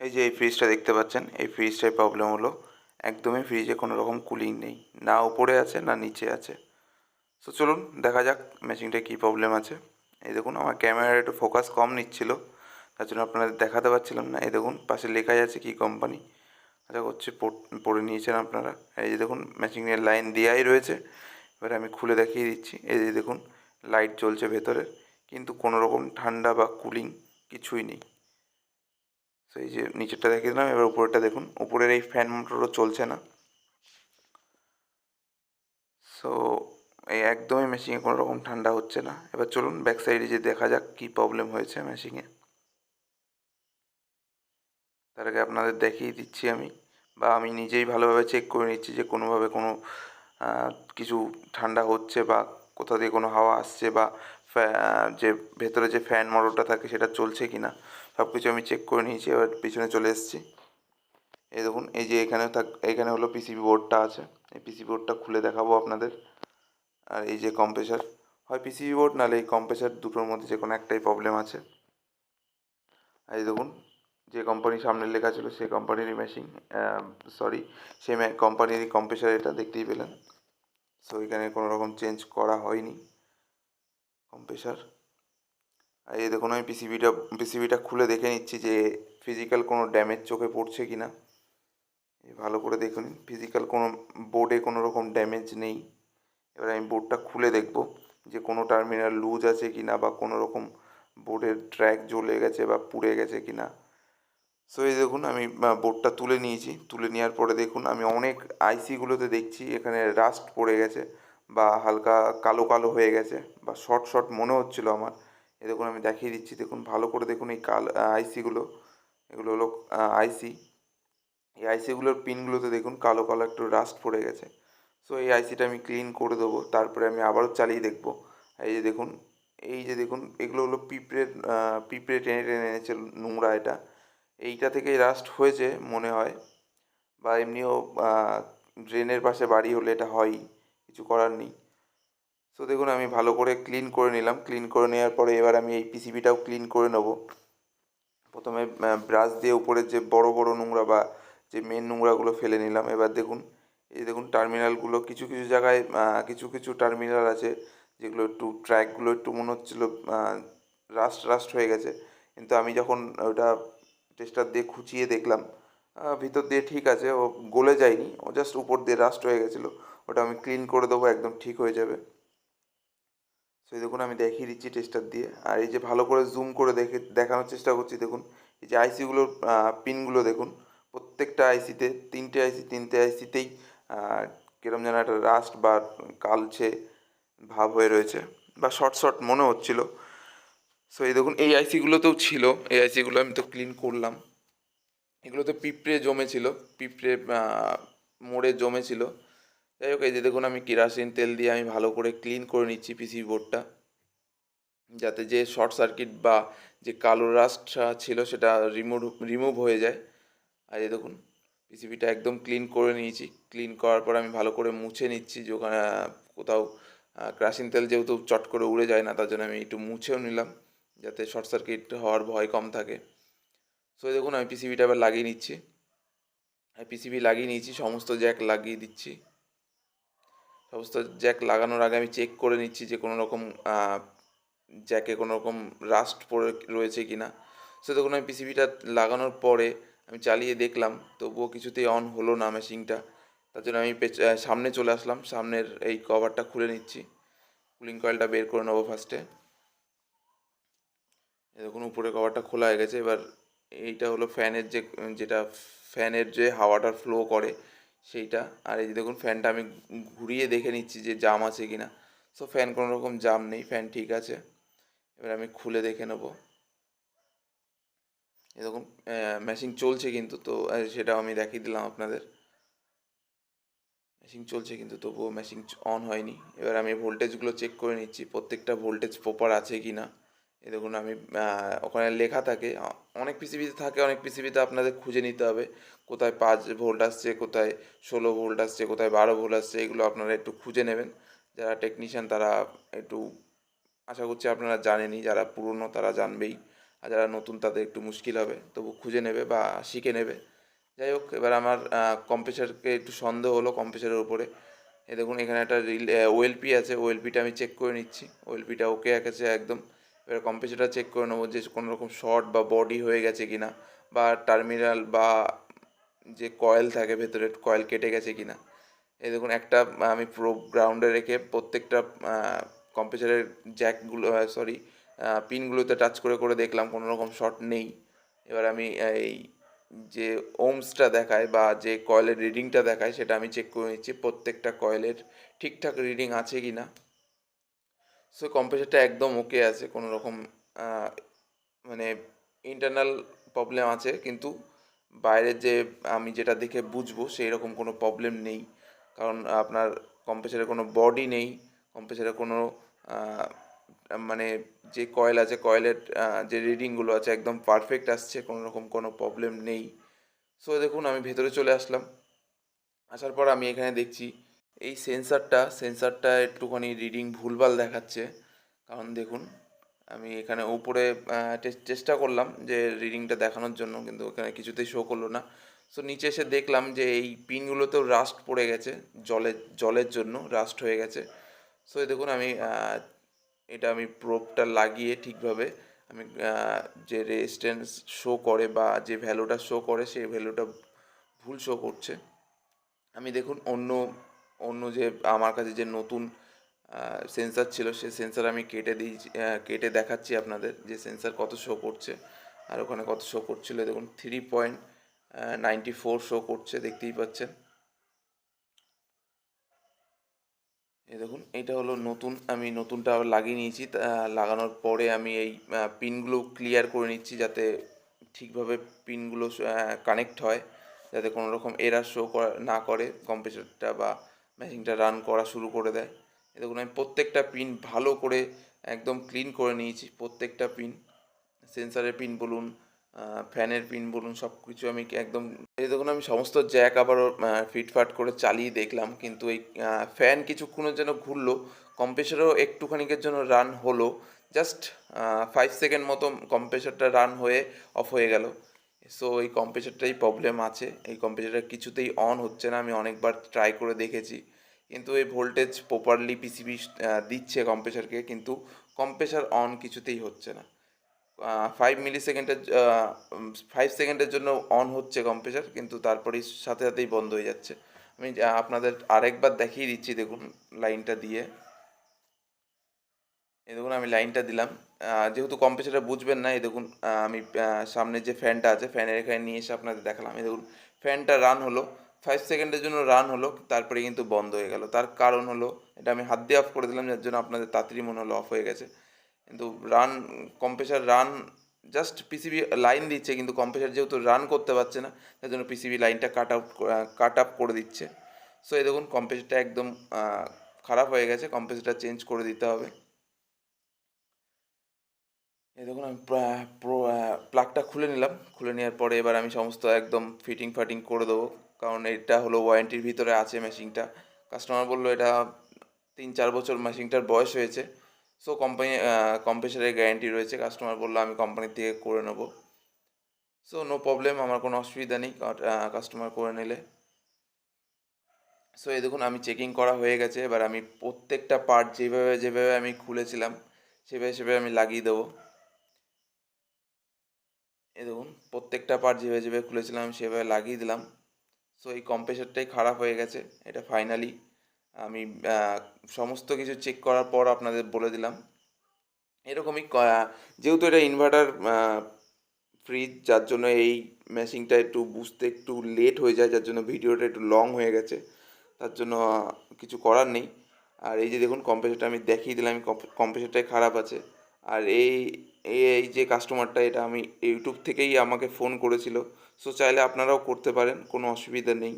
এই যে এই ফ্রিজটা দেখতে পাচ্ছেন, এই ফ্রিজটায় প্রবলেম হলো। একদমই ফ্রিজে কোনো রকম কুলিং নেই। না উপরে আছে, না নিচে আছে। সো চলুন দেখা যাক মেশিনটায় কী প্রবলেম আছে। এই দেখুন, আমার ক্যামেরার একটু ফোকাস কম নিচ্ছিল। তার জন্য আপনাদের দেখাতে পারছিলাম না। এই দেখুন, পাশে লেখাই আছে কী কোম্পানি আশা করছি পড়ে নিয়েছেন আপনারা। এই যে দেখুন মেশিনের লাইন দেওয়াই রয়েছে। এবারে আমি খুলে দেখিয়ে দিচ্ছি। এই যে দেখুন লাইট জ্বলছে ভেতরে। কিন্তু কোনো রকম ঠান্ডা বা কুলিং কিছুই নেই। তো এই যে নিচেরটা দেখিয়ে দিলাম, এবার উপরেরটা দেখুন। উপরের এই ফ্যান মোটরও চলছে না। সো এই একদমই মেশিনে কোনো রকম ঠান্ডা হচ্ছে না। এবার চলুন ব্যাক সাইডে যে দেখা যাক কী প্রবলেম হয়েছে মেশিনে তার আগে আপনাদের দেখিয়ে দিচ্ছি আমি, বা আমি নিজেই ভালোভাবে চেক করে নিচ্ছি যে কোনোভাবে কোনো কিছু ঠান্ডা হচ্ছে বা কোথা দিয়ে কোনো হাওয়া আসছে বা যে ভেতরে যে ফ্যান মোটরটা থাকে সেটা চলছে কি না সব কিছু আমি চেক করে নিয়েছি, এবার পিছনে চলে এসেছি। এই দেখুন, এই যে এখানে থাক, এখানে হলো পিসিবি বোর্ডটা আছে। এই পিসিবি বোর্ডটা খুলে দেখাবো আপনাদের। আর এই যে কম্প্রেসার হয় পিসিবি বোর্ড নাহলে এই কম্প্রেসার দুটোর মধ্যে যে কোনো একটাই প্রবলেম আছে। আর এই দেখুন, যে কোম্পানির সামনে লেখা ছিল, সেই কোম্পানিরই মেশিন সরি সেই কোম্পানিরই কম্প্রেসার এটা দেখতেই পেলেন। সো এখানে কোনো রকম চেঞ্জ করা হয়নি। কম্প্রেসার এই দেখুন, আমি পিসিবিটা পিসিবিটা খুলে দেখে নিচ্ছি যে ফিজিক্যাল কোনো ড্যামেজ চোখে পড়ছে কি না ভালো করে দেখুন ফিজিক্যাল কোনো বোর্ডে কোনো রকম ড্যামেজ নেই। এবার আমি বোর্ডটা খুলে দেখব যে কোনো টার্মিনাল লুজ আছে কি না বা কোনো রকম বোর্ডের ট্র্যাক জ্বলে গেছে বা পুড়ে গেছে কি না সো এই দেখুন, আমি বোর্ডটা তুলে নিয়েছি। তুলে নেওয়ার পরে দেখুন, আমি অনেক আইসিগুলোতে দেখছি, এখানে রাস্ট পড়ে গেছে বা হালকা কালো কালো হয়ে গেছে বা শর্ট শর্ট মনে হচ্ছিল আমার। এই দেখুন, আমি দেখিয়ে দিচ্ছি। দেখুন, ভালো করে দেখুন এই কাল আইসিগুলো এগুলো হলো আইসি এই আইসিগুলোর পিনগুলোতে দেখুন, কালো কালো একটু রাস্ট পড়ে গেছে। সো এই আইসিটা আমি ক্লিন করে দেবো। তারপরে আমি আবারও চালিয়ে দেখব। এই যে দেখুন, এই যে দেখুন, এগুলো হলো পিঁপড়ে পিঁপড়ে টেনে টেনে এনেছে নোংরা এটা। এইটা থেকেই রাস্ট হয়েছে, মনে হয়। বা এমনিও ড্রেনের পাশে বাড়ি হলে এটা হয়ই। কিছু করার নেই। সো দেখুন, আমি ভালো করে ক্লিন করে নিলাম। ক্লিন করে নেওয়ার পরে এবার আমি এই পিসিবিটাও ক্লিন করে নেব। প্রথমে ব্রাশ দিয়ে উপরের যে বড় বড় নোংরা বা যে মেন নোংরাগুলো ফেলে নিলাম। এবার দেখুন, এই দেখুন টার্মিনালগুলো কিছু কিছু জায়গায় কিছু কিছু টার্মিনাল আছে যেগুলো একটু ট্র্যাকগুলো একটু মনে হচ্ছিল রাস্ট রাস্ট হয়ে গেছে। কিন্তু আমি যখন ওটা টেস্টার দিয়ে খুঁচিয়ে দেখলাম ভিতর দিয়ে ঠিক আছে, ও গলে যায়নি, ও জাস্ট উপর দিয়ে রাস্ট হয়ে গেছিল। ওটা আমি ক্লিন করে দেবো, একদম ঠিক হয়ে যাবে। সেই দেখুন, আমি দেখিয়ে দিচ্ছি টেস্টার দিয়ে। আর এই যে ভালো করে জুম করে দেখে, দেখানোর চেষ্টা করছি, দেখুন। এই যে আইসিগুলোর পিনগুলো দেখুন। প্রত্যেকটা আইসিতে তিনটে আইসি তিনটে আইসিতেই কিরম যেন একটা রাস্ট বা কালছে, ভাব হয়ে রয়েছে, বা শর্ট শর্ট মনে হচ্ছিল। সো এই দেখুন, এই আইসিগুলোতেও ছিল। এই আইসিগুলো আমি তো ক্লিন করলাম। এগুলোতে পিঁপড়ে জমেছিল, পিঁপড়ে মোড়ে জমেছিল। যাই হোক, এই যে দেখুন, আমি কেরাসিন তেল দিয়ে আমি ভালো করে ক্লিন করে নিচ্ছি পিসি বোর্ডটা যাতে যে শর্ট সার্কিট বা যে কালো রাস্টটা ছিল, সেটা রিমুভ রিমুভ হয়ে যায়। আর এই দেখুন পিসিবিটা একদম ক্লিন করে নিয়েছি। ক্লিন করার পর আমি ভালো করে মুছে নিচ্ছি যে ওখানে, কোথাও ক্রাসিন তেল যেহেতু চট করে উড়ে যায় না, তার জন্য আমি একটু মুছেও নিলাম, যাতে শর্ট সার্কিট হওয়ার ভয় কম থাকে। সো দেখুন, আমি পিসিবিটা আবার লাগিয়ে নিচ্ছি। পিসিবি লাগিয়ে নিয়েছি, সমস্ত জ্যাক লাগিয়ে দিচ্ছি। সমস্ত জ্যাক লাগানোর আগে আমি চেক করে নিচ্ছি যে কোনো রকম জ্যাকে কোনো রকম রাস্ট পড়ে রয়েছে কি না সে দেখুন আমি পিসিবিটা লাগানোর পরে আমি চালিয়ে দেখলাম, তবুও কিছুতেই অন হলো না মেশিনটা তার জন্য আমি সামনে চলে আসলাম, সামনের এই কভারটা খুলে নিচ্ছি। কুলিং কয়েলটা বের করে নেব ফার্স্টে দেখুন, উপরে কভারটা খোলা হয়ে গেছে। এবার এইটা হলো ফ্যানের যে, যেটা ফ্যানের যে হাওয়াটা ফ্লো করে সেইটা। আর এই যে দেখুন, ফ্যানটা আমি ঘুরিয়ে দেখে নিচ্ছি যে জাম আছে কি না। সো ফ্যান কোনো রকম জাম নেই ফ্যান ঠিক আছে। এবার আমি খুলে দেখে নেব। এরকম মেশিন চলছে কিন্তু, তো সেটাও আমি দেখিয়ে দিলাম আপনাদের। মেশিন চলছে কিন্তু, তবুও মেশিন অন হয়নি। এবার আমি ভোল্টেজগুলো চেক করে নিচ্ছি, প্রত্যেকটা ভোল্টেজ প্রপার আছে কি না। এই দেখুন আমি ওখানে লেখা থাকে অনেক পিসিবিতে থাকে, অনেক পিসিবিতে আপনাদের খুঁজে নিতে হবে। কোথায় পাঁচ ভোল্ট আসছে, কোথায় ষোলো ভোল্ট আসছে, কোথায় বারো ভোল্ট আসছে, এগুলো আপনারা একটু খুঁজে নেবেন। যারা টেকনিশিয়ান তারা একটু, আশা করছি আপনারা জানেনই, যারা পুরনো তারা জানবেই। আর যারা নতুন তাদের একটু মুশকিল হবে, তবু খুঁজে নেবে বা শিখে নেবে। যাই হোক, এবার আমার কম্প্রেসারকে একটু সন্দেহ হলো কম্প্রেসারের উপরে। এ দেখুন, এখানে একটা রিল ওএলপি আছে ওএলপিটা আমি চেক করে নিচ্ছি। ওএলপিটা ওকে আছে একদম। এবার কম্প্রেসারটা চেক করে নেব যে কোনো রকম শর্ট বা বডি হয়ে গেছে কিনা বা টার্মিনাল বা যে কয়েল থাকে ভেতরে কয়েল কেটে গেছে কিনা। এই দেখুন, একটা আমি পুরো গ্রাউন্ডে রেখে প্রত্যেকটা কম্প্রেসারের জ্যাকগুলো সরি পিনগুলোতে টাচ করে করে দেখলাম কোনো রকম শর্ট নেই। এবার আমি এই যে ওমসটা দেখায় বা যে কয়েলের রিডিংটা দেখায় সেটা আমি চেক করে নিচ্ছি প্রত্যেকটা কয়েলের ঠিকঠাক রিডিং আছে কি না সো কম্প্রেসারটা একদম ওকে আছে, কোনো রকম মানে ইন্টারনাল প্রবলেম আছে, কিন্তু বাইরের যে আমি যেটা দেখে বুঝব সেই রকম কোনো প্রবলেম নেই। কারণ আপনার কম্প্রেসারে কোনো বডি নেই কম্প্রেসারে কোনো মানে যে কয়েল আছে কয়েলের যে রিডিংগুলো আছে একদম পারফেক্ট আসছে, কোনো রকম কোনো প্রবলেম নেই। সো দেখুন আমি ভেতরে চলে আসলাম। আসার পর আমি এখানে দেখছি এই সেন্সারটা সেন্সারটা একটুখানি রিডিং ভুলভাল দেখাচ্ছে। কারণ দেখুন, আমি এখানে উপরে চেষ্টা করলাম যে রিডিংটা দেখানোর জন্য, কিন্তু এখানে কিছুতেই শো করল না। সো নিচে এসে দেখলাম যে এই পিনগুলোতেও রাস্ট পড়ে গেছে জলের জলের জন্য রাস্ট হয়ে গেছে। সো দেখুন আমি এটা আমি প্রোপটা লাগিয়ে ঠিকভাবে আমি যে রেজিস্ট্যান্স শো করে বা যে ভ্যালুটা শো করে, সেই ভ্যালুটা ভুল শো করছে। আমি দেখুন অন্য অন্য যে আমার কাছে যে নতুন সেন্সার ছিল সেই সেন্সার আমি কেটে দিই কেটে দেখাচ্ছি আপনাদের যে সেন্সার কত শো করছে। আর ওখানে কত শো করছিল, দেখুন three point ninety four show করছে, দেখতেই পাচ্ছেন। এই দেখুন, এটা হলো নতুন, আমি নতুনটা লাগিয়ে নিয়েছি লাগানোর পরে আমি এই পিনগুলো ক্লিয়ার করে নিচ্ছি যাতে ঠিকভাবে পিনগুলো কানেক্ট হয়, যাতে কোনো রকম এরার শো না করে কম্পিউটারটা বা মেশিনটা রান করা শুরু করে দেয়। দেখুন, আমি প্রত্যেকটা পিন ভালো করে একদম ক্লিন করে নিয়েছি, প্রত্যেকটা পিন সেন্সারের পিন বলুন ফ্যানের পিন বলুন সব কিছু আমি একদম, এই দেখুন, আমি সমস্ত জ্যাক আবারও ফিটফাট করে চালিয়ে দেখলাম, কিন্তু এই ফ্যান কিছুক্ষণের জন্য ঘুরলো কম্প্রেসারও একটুখানিকের জন্য রান হলো জাস্ট ফাইভ সেকেন্ড মতো কম্প্রেসারটা রান হয়ে অফ হয়ে গেল। সো এই কম্প্রেসারটাই প্রবলেম আছে। এই কম্প্রেসারটা কিছুতেই অন হচ্ছে না। আমি অনেকবার ট্রাই করে দেখেছি। কিন্তু এই ভোল্টেজ প্রপারলি পিসিবি দিচ্ছে কম্প্রেসারকে কিন্তু কম্প্রেসার অন কিছুতেই হচ্ছে না। ফাইভ মিলি সেকেন্ডের ফাইভ সেকেন্ডের জন্য অন হচ্ছে কম্প্রেসার কিন্তু তারপরেই সাথে সাথেই বন্ধ হয়ে যাচ্ছে। আমি আপনাদের আরেকবার দেখিয়ে দিচ্ছি, দেখুন, লাইনটা দিয়ে। দেখুন, আমি লাইনটা দিলাম। যেহেতু কম্প্রেসারটা বুঝবেন না, এই দেখুন আমি সামনে যে ফ্যানটা আছে, ফ্যানের এখানে নিয়ে এসে আপনাদের দেখালাম। এই দেখুন, ফ্যানটা রান হলো। ফাইভ সেকেন্ডের জন্য রান হলো, তারপরে কিন্তু বন্ধ হয়ে গেল। তার কারণ হলো, এটা আমি হাত দিয়ে অফ করে দিলাম, যার জন্য আপনাদের তাড়াতাড়ি মনে হলো অফ হয়ে গেছে। কিন্তু run compressor run just PCB line দিচ্ছে, কিন্তু কম্প্রেসার যেহেতু রান করতে পারছে না, তার জন্য পিসিবি লাইনটা কাট আউট কাট আপ করে দিচ্ছে। সো এই দেখুন কম্প্রেসারটা একদম খারাপ হয়ে গেছে কম্প্রেসারটা চেঞ্জ করে দিতে হবে। দেখুন, আমি প্লাগটা খুলে নিলাম। খুলে নেওয়ার পরে এবার আমি সমস্ত একদম ফিটিং ফাটিং করে দেবো। কারণ এটা হলো ওয়ারেন্টির ভিতরে আছে মেশিনটা কাস্টমার বলল, এটা তিন, চার বছর মেশিনটার বয়স হয়েছে। সো কোম্পানি কম্প্রেসারের গ্যারেন্টি রয়েছে। কাস্টমার বলল, আমি কোম্পানির থেকে করে নেব। সো নো প্রবলেম আমার কোনো অসুবিধা নেই কাস্টমার করে নিলে। সো এই দেখুন, আমি চেকিং করা হয়ে গেছে। এবার আমি প্রত্যেকটা পার্ট যেভাবে যেভাবে আমি খুলেছিলাম, সেভাবে সেভাবে আমি লাগিয়ে দেবো। এ দেখুন, প্রত্যেকটা পার্ট যেভাবে যেভাবে খুলেছিলাম, সেভাবে লাগিয়ে দিলাম। সো এই কম্প্রেসারটাই খারাপ হয়ে গেছে, এটা ফাইনালি আমি সমস্ত কিছু চেক করার পর আপনাদের বলে দিলাম। এরকমই যেহেতু এটা ইনভার্টার ফ্রিজ যার জন্য এই মেশিনটা একটু বুঝতে একটু লেট হয়ে যায়, যার জন্য ভিডিওটা একটু লং হয়ে গেছে, তার জন্য কিছু করার নেই। আর এই যে দেখুন কম্প্রেসারটা আমি দেখিয়ে দিলাম কম্প্রেসারটাই খারাপ আছে। আর এই এই যে কাস্টমারটা এটা আমি ইউটিউব থেকেই আমাকে ফোন করেছিল। সো চাইলে আপনারাও করতে পারেন, কোনো অসুবিধা নেই।